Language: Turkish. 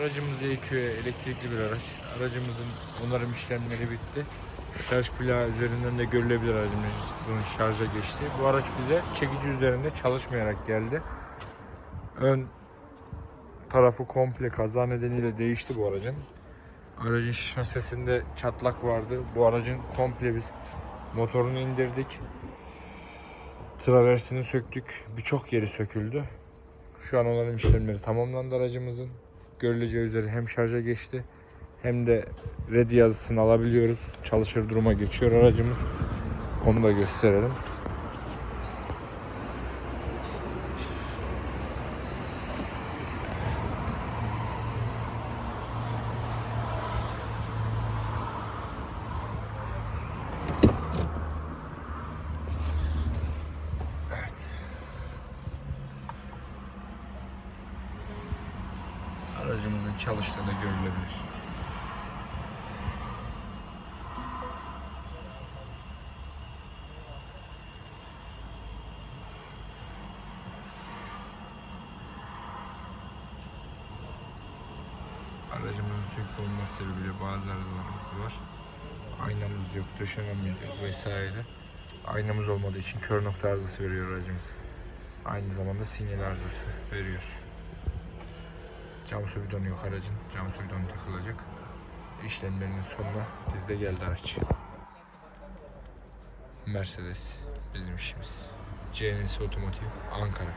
Aracımız EQ elektrikli bir araç. Aracımızın onarım işlemleri bitti. Şarj plağı üzerinden de görülebilir aracımızın şarja geçti. Bu araç bize çekici üzerinde çalışmayarak geldi. Ön tarafı komple kaza nedeniyle değişti bu aracın. Aracın şasisinde çatlak vardı. Bu aracın komple biz motorunu indirdik. Traversini söktük. Birçok yeri söküldü. Şu an onarım işlemleri tamamlandı aracımızın. Görüleceği üzere hem şarja geçti hem de ready yazısını alabiliyoruz. Çalışır duruma geçiyor aracımız. Onu da gösterelim. Aracımızın çalıştığı da görülebilir. Aracımızın sökük olması sebebiyle bazı arızalarımız var. Aynamız yok, döşememiz yok vesaire. Aynamız olmadığı için kör nokta arızası veriyor aracımız. Aynı zamanda sinyal arızası veriyor. Cam su bidonu yok aracın. Cam su bidonu takılacak. İşlemlerinin sonuna bizde geldi araç. Mercedes bizim işimiz. CNS Otomotiv Ankara.